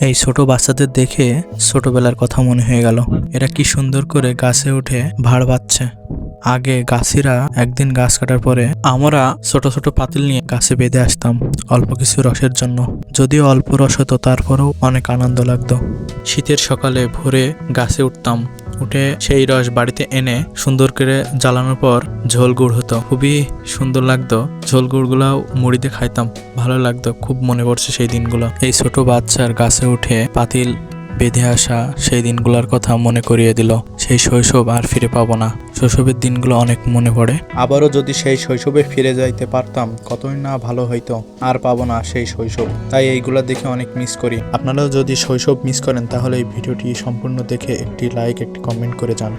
এই ছোট বাচ্চাদের দেখে ছোটবেলার কথা মনে হয়ে গেল। এরা কি সুন্দর করে গাছে উঠে ভাড় পাচ্ছে আগে গাছিরা একদিন গাছ কাটার পরে আমরা ছোট ছোট পাতিল নিয়ে গাছে বেঁধে আসতাম অল্প কিছু রসের জন্য। যদিও অল্প রস হতো, তারপরেও অনেক আনন্দ লাগতো। শীতের সকালে ভোরে গাছে উঠতাম। উঠে সেই রস বাড়িতে এনে সুন্দর করে জ্বালানোর পর ঝোল গুড় হতো। খুবই সুন্দর লাগতো। ঝোল গুড়গুলাও মুড়িতে খাইতাম। ভালো লাগতো। খুব মনে পড়ছে সেই দিনগুলো। এই ছোট বাচ্চার গাছে উঠে পাতিল বেঁধে আসা সেই দিনগুলোর কথা মনে করিয়ে দিল। সেই শৈশব আর ফিরে পাবো না। শৈশবের দিনগুলো অনেক মনে পড়ে। আবারও যদি সেই শৈশবে ফিরে যাইতে পারতাম, কতই না ভালো হইতো। আর পাবো না সেই শৈশব। তাই এইগুলা দেখে অনেক মিস করি। আপনারাও যদি শৈশব মিস করেন, তাহলে এই ভিডিওটি সম্পূর্ণ দেখে একটি লাইক একটি কমেন্ট করে যান।